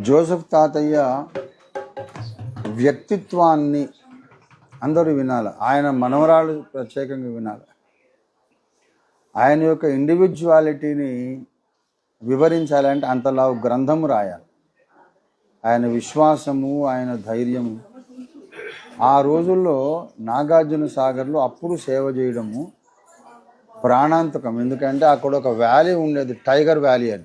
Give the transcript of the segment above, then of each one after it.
Joseph తాతయ్య వ్యక్తిత్వాన్ని అందరూ వినాలి. ఆయన మనవరాలు ప్రత్యేకంగా వినాలి. ఆయన యొక్క ఇండివిజువాలిటీని వివరించాలంటే అంతలా గ్రంథము రాయాలి. ఆయన విశ్వాసము ఆయన ధైర్యము. ఆ రోజుల్లో నాగార్జున సాగర్లో అప్పుడు సేవ చేయడము ప్రాణాంతకం. ఎందుకంటే అక్కడ ఒక వ్యాలీ ఉండేది టైగర్ వ్యాలీ అని.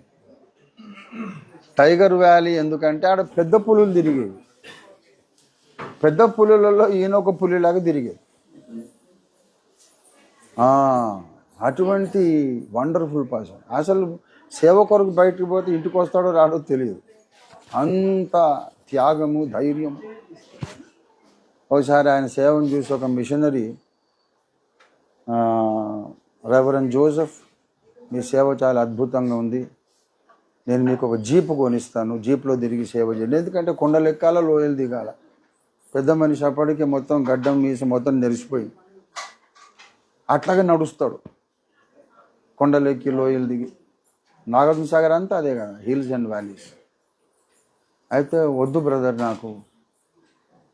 టైగర్ వ్యాలీ ఎందుకంటే ఆడ పెద్ద పులులు తిరిగేవి. పెద్ద పులులలో ఈయన ఒక పులిలాగా తిరిగేది. అటువంటి వండర్ఫుల్ పర్సన్. అసలు సేవ కొరకు బయటకు పోతే ఇంటికి వస్తాడో రాడో తెలియదు. అంత త్యాగము ధైర్యం ఒకసారి ఆయన సేవను చూసి ఒక మిషనరీ రెవరెన్ జోసెఫ్ మీ సేవ చాలా అద్భుతంగా ఉంది. నేను మీకు ఒక జీప్ కొనిస్తాను జీప్లో తిరిగి సేవ చేయండి. ఎందుకంటే కొండలు ఎక్కాల లోయలు దిగాల. పెద్ద మనిషి అప్పటికే మొత్తం గడ్డం మీసి మొత్తం నెరిసిపోయి. అట్లాగే నడుస్తాడు. కొండలు ఎక్కి లోయలు దిగి. నాగార్జున సాగర్ అంతా అదే కదా హిల్స్ అండ్ వ్యాలీస్. అయితే వద్దు బ్రదర్ నాకు.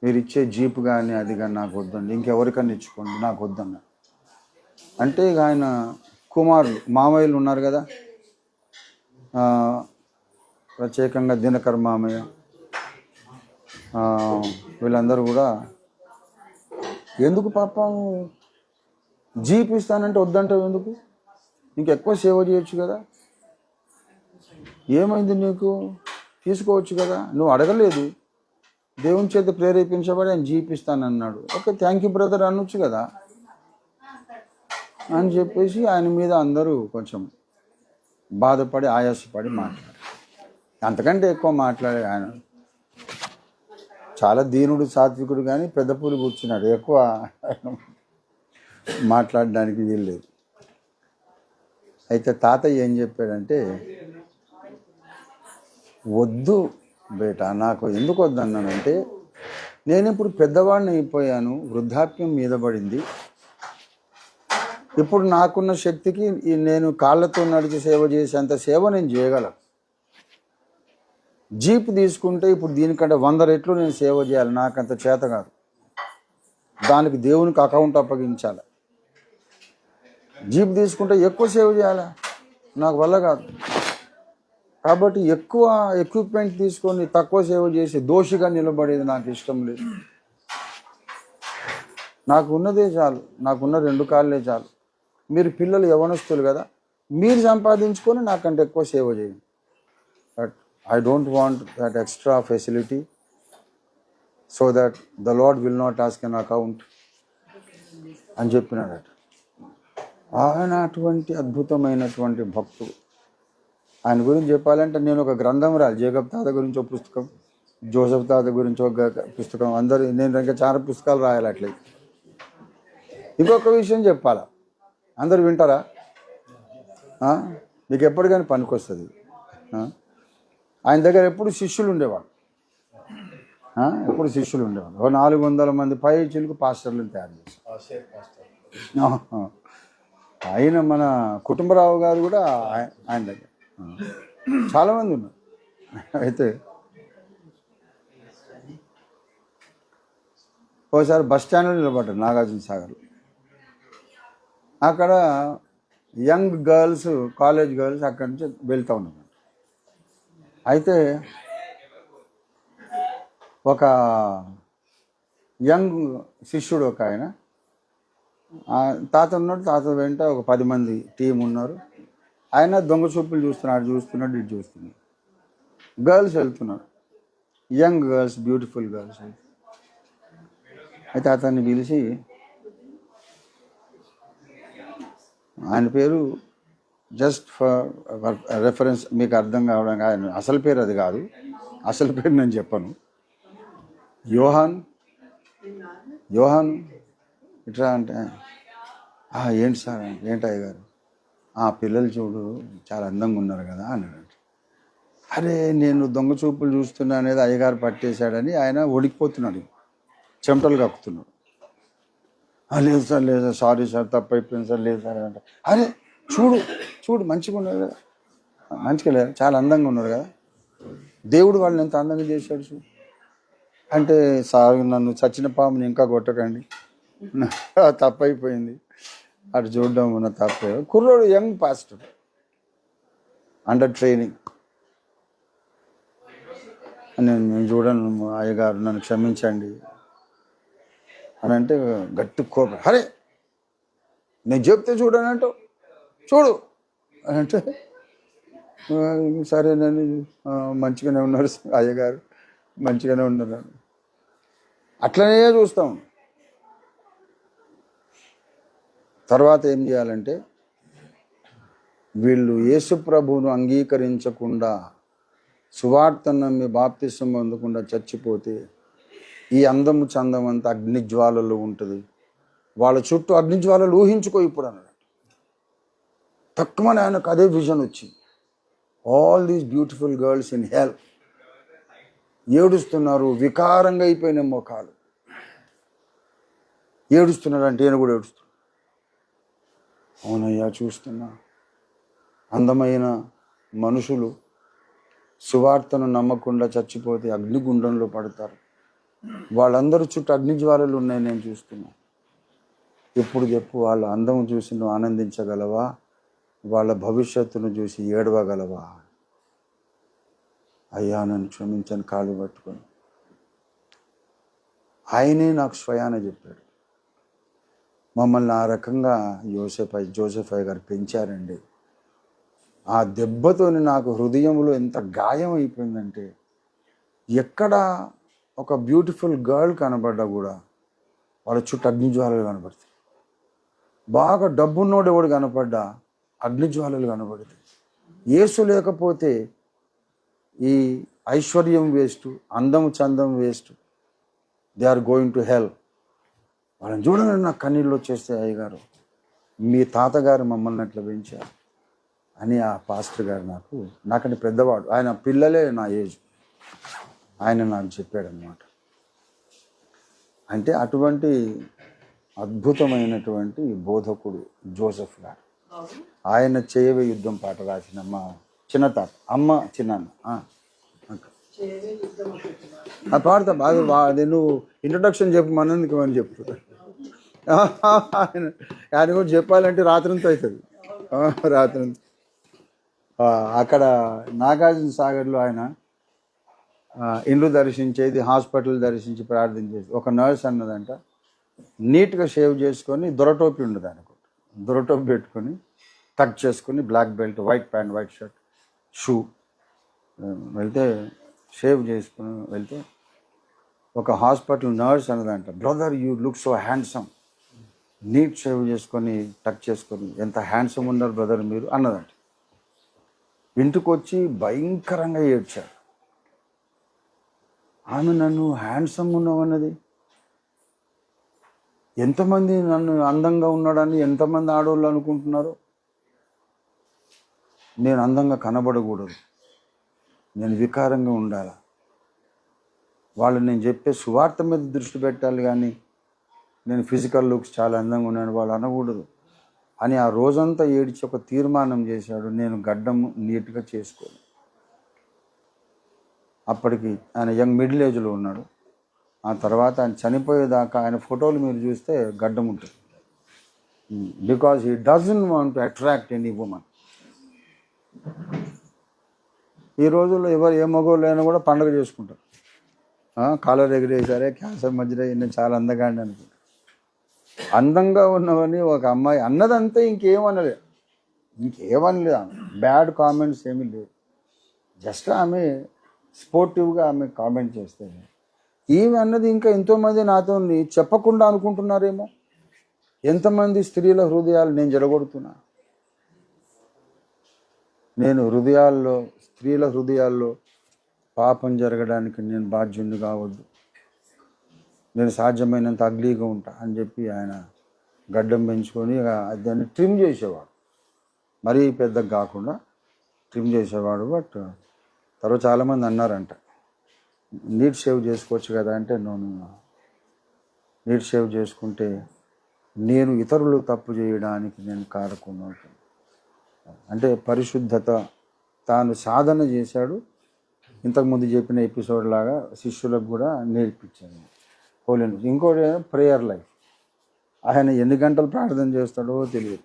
మీరు ఇచ్చే జీప్ కానీ అది కానీ నాకు వద్దండి. ఇంకెవరికన్నా ఇచ్చుకోండి నాకు వద్దన్న అంటే ఇక ఆయన కుమారులు మామయ్యలు ఉన్నారు కదా. ప్రత్యేకంగా దినకర్మామయ్య వీళ్ళందరూ కూడా ఎందుకు పాపం జీప్ ఇస్తానంటే వద్దంటావు ఎందుకు? ఇంకెక్కువ సేవ చేయొచ్చు కదా. ఏమైంది నీకు? తీసుకోవచ్చు కదా. నువ్వు అడగలేదు. దేవుని చేత ప్రేరేపించబడి ఆయన జీపిస్తానన్నాడు ఓకే థ్యాంక్ యూ బ్రదర్ అనొచ్చు కదా. అని చెప్పేసి ఆయన మీద అందరూ కొంచెం బాధపడి ఆయాసపడి మాట్లాడారు అంతకంటే ఎక్కువ మాట్లాడే ఆయన చాలా దీనుడు సాత్వికుడు కానీ పెద్ద పూలు కూర్చున్నాడు. ఎక్కువ మాట్లాడడానికి వీల్లేదు అయితే తాతయ్య ఏం చెప్పాడంటే వద్దు బేట నాకు ఎందుకు వద్దన్నానంటే నేను ఇప్పుడు పెద్దవాడిని అయిపోయాను వృద్ధాప్యం మీద పడింది ఇప్పుడు నాకున్న శక్తికి ఈ నేను కాళ్ళతో నడిచి సేవ చేసేంత సేవ నేను చేయగలను. జీప్ తీసుకుంటే ఇప్పుడు దీనికంటే వంద రెట్లు నేను సేవ చేయాలి నాకంత చేత కాదు. దానికి దేవునికి అకౌంట్ అప్పగించాలి. జీప్ తీసుకుంటే ఎక్కువ సేవ చేయాలి? నాకు వల్ల కాదు. కాబట్టి ఎక్కువ ఎక్విప్మెంట్ తీసుకొని తక్కువ సేవ చేసి దోషిగా నిలబడేది నాకు ఇష్టం లేదు. నాకు ఉన్నదే చాలు. నాకున్న రెండు కాళ్ళే చాలు. మీరు పిల్లలు యవనస్తులు కదా మీరు సంపాదించుకొని నాకంటే ఎక్కువ సేవ చేయండి. But I don't want that extra facility so that the lad will not ask an account అని చెప్పినాడట. ఆయన అటువంటి అద్భుతమైనటువంటి భక్తుడు. ఆయన గురించి చెప్పాలంటే నేను ఒక గ్రంథం రాలి జేకబ్ తాత గురించి ఒక పుస్తకం జోసఫ్ తాత గురించి ఒక గ- పుస్తకం అందరు నేను ఇంకా చాలా పుస్తకాలు రాయాలి అట్లయితే. ఇంకొక విషయం చెప్పాలా? అందరు వింటారా? మీకు ఎప్పటికైనా పనికొస్తుంది? ఆయన దగ్గర ఎప్పుడు శిష్యులు ఉండేవాడు? ఎప్పుడు శిష్యులు ఉండేవాడు ఓ నాలుగు వందల మంది పై చిలుకు పాస్టర్లను తయారు చేశారు. ఆయన మన కుటుంబరావు గారు కూడా ఆయ- ఆయన దగ్గర. చాలామంది ఉన్నారు అయితే ఒకసారి బస్ స్టాండ్లో నిలబడ్డారు నాగార్జున సాగర్ అక్కడ యంగ్ గర్ల్స్ కాలేజ్ గర్ల్స్ అక్కడి నుంచి వెళ్తూ ఉన్నారు. అయితే ఒక యంగ్ శిష్యుడు ఒక ఆయన తాత ఉన్నాడు తాత వెంట ఒక పది మంది టీం ఉన్నారు. ఆయన దొంగ చూపులు చూస్తున్నాడు చూస్తున్నాడు ఇటు చూస్తున్నాడు. గర్ల్స్ వెళ్తున్నారు. Young girls beautiful girls. అయితే అతన్ని పిలిచి ఆయన పేరు జస్ట్ ఫర్ రెఫరెన్స్ మీకు అర్థం కావడానికి ఆయన అసలు పేరు అది కాదు. అసలు పేరు నేను చెప్పను. యోహాన్ యోహాన్ ఇట్లా అంటే ఏంటి సార్? ఏంటి గారు? ఆ పిల్లలు చూడు చాలా అందంగా ఉన్నారు కదా అన్నాడు అరే నేను దొంగ చూపులు చూస్తున్నా అనేది అయ్యగారు పట్టేశాడని ఆయన ఒడికిపోతున్నాడు. చెమటలు కక్కుతున్నాడు. లేదు సార్ లేదు సార్ సారీ సార్ తప్పు అయిపోయింది సార్ లేదు సార్ అంటే. అరే చూడు చూడు మంచిగా ఉన్నారు కదా. మంచిగా లేదు చాలా అందంగా ఉన్నారు కదా. దేవుడు వాళ్ళని ఎంత అందంగా చేశాడు చూడు. అంటే సార్ నన్ను చచ్చిన పాముని ఇంకా కొట్టకండి. తప్పైపోయింది. అటు చూడడం ఉన్న తప్పే. కుర్రోడు యంగ్ పాస్టర్. Under training. నేను నేను చూడను అయ్యగారు నన్ను క్షమించండి. అని అంటే గట్టి కోపం. అరే నేను చెప్తే చూడనంటూ చూడు అని అంటే "ఆ, సరేనని మంచిగానే ఉన్నారు అయ్యగారు. మంచిగానే ఉన్నారు. అట్లనే చూస్తాం. తర్వాత ఏం చేయాలంటే వీళ్ళు యేసుప్రభువును అంగీకరించకుండా సువార్తను నమ్మి బాప్తిసం పొందకుండా చచ్చిపోతే ఈ అందము చందం అంతా అగ్నిజ్వాలలో ఉంటుంది. వాళ్ళ చుట్టూ అగ్నిజ్వాలలు ఊహించుకో ఇప్పుడు అన్నాడు. తక్కువ ఆయనకు అదే విజన్ వచ్చింది. All these beautiful girls in hell ఏడుస్తున్నారు వికారంగా అయిపోయిన ముఖాలు ఏడుస్తున్నారు అంటే నేను కూడా ఏడుస్తున్నాను అవునయ్యా చూస్తున్నా. అందమైన మనుషులు సువార్తను నమ్మకుండా చచ్చిపోతే అగ్నిగుండంలో పడతారు. వాళ్ళందరూ చుట్టూ అగ్నిజ్వాలలు ఉన్నాయి నేను చూస్తున్నా. ఎప్పుడు చెప్పు వాళ్ళ అందం చూసి నువ్వు ఆనందించగలవా? వాళ్ళ భవిష్యత్తును చూసి ఏడవగలవా? అయ్యా నన్ను క్షమించని కాళ్ళు పట్టుకొని. ఆయనే నాకు స్వయాన చెప్పాడు. మమ్మల్ని ఆ రకంగా యోసెఫ్ జోసెఫ్ అయ్య గారు పెంచారండి. ఆ దెబ్బతోని నాకు హృదయంలో ఎంత గాయం అయిపోయిందంటే ఎక్కడ ఒక బ్యూటిఫుల్ గర్ల్ కనబడ్డా కూడా వాళ్ళ చుట్టూ అగ్నిజ్వాలలు కనబడతాయి. బాగా డబ్బున్నోడు ఎవడు కనపడ్డా? అగ్నిజ్వాలలు కనబడతాయి. ఏసు లేకపోతే ఈ ఐశ్వర్యం వేస్ట్ అందం చందం waste. They are going to hell వాళ్ళని చూడండి నాకు కన్నీళ్ళు వచ్చేస్తే అయ్యగారు. మీ తాతగారు మమ్మల్ని అట్లా పెంచారు అని ఆ పాస్టర్ గారు నాకు నాకంటే పెద్దవాడు. ఆయన పిల్లలే నా ఏజ్ ఆయన నాకు చెప్పాడనమాట అంటే అటువంటి అద్భుతమైనటువంటి బోధకుడు జోసెఫ్ గారు. ఆయన చేయవే యుద్ధం పాట రాసిన మా చిన్న అమ్మ చిన్నాన్న ఆ, పాడతా బాగా అది నువ్వు ఇంట్రొడక్షన్ చెప్పు మనందుకు అని చెప్తా ఆయన ఆయన కూడా చెప్పాలంటే రాత్రంతా అవుతుంది. రాత్రంతా. అక్కడ నాగార్జున సాగర్లో ఆయన ఇండ్లు దర్శించేది హాస్పిటల్ దర్శించి ప్రార్థన చేసి ఒక నర్స్ అన్నదంట నీట్గా షేవ్ చేసుకొని దొరటోపి ఉండదు అనుకో దొరటోపి పెట్టుకొని టక్ చేసుకొని black belt white pant white shirt shoe వెళ్తే షేవ్ చేసుకుని వెళ్తే ఒక hospital nurse అన్నదంట brother you look so handsome. Neat shave చేసుకొని టక్ చేసుకొని ఎంత హ్యాండ్సమ్ ఉన్నారు బ్రదర్ మీరు? అన్నదంట. ఇంటికి వచ్చి భయంకరంగా ఏడ్చారు. ఆమె నన్ను హ్యాండ్సమ్ ఉన్నామన్నది ఎంతమంది నన్ను అందంగా ఉన్నాడని ఎంతమంది ఆడవాళ్ళు అనుకుంటున్నారు నేను అందంగా కనబడకూడదు. నేను వికారంగా ఉండాలి? వాళ్ళు నేను చెప్పే సువార్త మీద దృష్టి పెట్టాలి కానీ నేను ఫిజికల్ లుక్స్ చాలా అందంగా ఉన్నాను వాళ్ళు అనకూడదు. అని ఆ రోజంతా ఏడిచి ఒక తీర్మానం చేశాడు. నేను గడ్డం నీట్గా చేసుకోను. అప్పటికి ఆయన యంగ్ మిడిల్ ఏజ్లో ఉన్నాడు. ఆ తర్వాత ఆయన చనిపోయేదాకా ఆయన ఫోటోలు మీరు చూస్తే గడ్డం ఉంటుంది. Because he doesn't want to attract any women ఈ రోజుల్లో ఎవరు ఏ మగవాళ్ళు అయినా కూడా పండుగ చేసుకుంటారు. ఆ, కాలర్ ఎగిరేసారే క్యాన్సర్ మధ్యలో నేను చాలా అందంగా అండి అనుకుంటారు అందంగా ఉన్నవని ఒక అమ్మాయి అన్నదంతా ఇంకేమనలే ఇంకేమనలేదు బ్యాడ్ కామెంట్స్ ఏమీ లేవు. జస్ట్ ఆమె స్పోర్టివ్గా ఆమె కామెంట్ చేస్తే ఈమె అన్నది ఇంకా ఎంతోమంది నాతో చెప్పకుండా అనుకుంటున్నారేమో? ఎంతమంది స్త్రీల హృదయాలు నేను జడగొడుతున్నా? నేను హృదయాల్లో స్త్రీల హృదయాల్లో పాపం జరగడానికి నేను బాధ్యుని కావద్దు. నేను సాధ్యమైనంత అగ్లీగా ఉంటా అని చెప్పి ఆయన గడ్డం పెంచుకొని ఇక దాన్ని ట్రిమ్ చేసేవాడు. మరీ పెద్దగా కాకుండా ట్రిమ్ చేసేవాడు బట్ తర్వాత చాలామంది అన్నారంట నీట్ షేవ్ చేసుకోవచ్చు కదా అంటే నేను నీట్ షేవ్ చేసుకుంటే నేను ఇతరులు తప్పు చేయడానికి నేను కారకున్నాను అంటే పరిశుద్ధత తాను సాధన చేశాడు. ఇంతకుముందు చెప్పిన ఎపిసోడ్ లాగా శిష్యులకు కూడా నేర్పించాను. హోలీనెస్ ఇంకోటి ప్రేయర్ లైఫ్. ఆయన ఎన్ని గంటలు ప్రార్థన చేస్తాడో తెలియదు.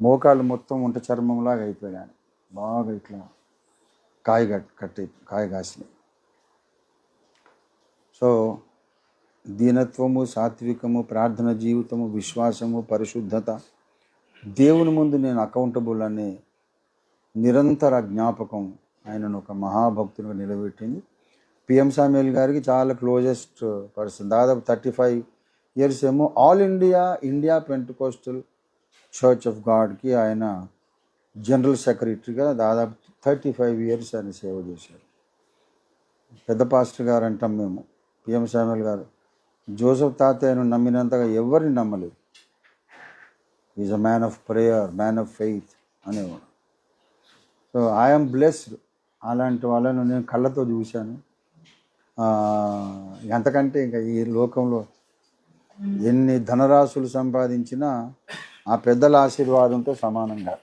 మోకాలు మొత్తం ఉంట చర్మంలాగా అయిపోయాడు. బాగా ఇట్లా కాయ కట్టి కాయ కాసినాయి. సో దీనత్వము సాత్వికము ప్రార్థన జీవితము విశ్వాసము పరిశుద్ధత దేవుని ముందు నేను అకౌంటబుల్ అనే నిరంతర జ్ఞాపకం ఆయనను ఒక మహాభక్తునిగా నిలబెట్టింది. పిఎం సామ్యుల్ గారికి చాలా క్లోజెస్ట్ పర్సన్ దాదాపు థర్టీ ఫైవ్ ఇయర్స్ ఏమో all India India Pentecostal church of గాడ్కి ఆయన జనరల్ సెక్రటరీగా దాదాపు థర్టీ ఫైవ్ ఇయర్స్ ఆయన సేవ చేశారు. పెద్ద పాస్టర్ గారు అంటాం మేము పిఎం సామ్యుల్ గారు. జోసఫ్ తాతయ్యను నమ్మినంతగా ఎవరిని నమ్మలేదు. Is a man of prayer man of faith అనేవాడు. సో ఐఎమ్ బ్లెస్డ్ అలాంటి వాళ్ళను నేను కళ్ళతో చూశాను. ఎంతకంటే ఇంకా ఈ లోకంలో ఎన్ని ధనరాశులు సంపాదించినా ఆ పెద్దల ఆశీర్వాదంతో సమానంగా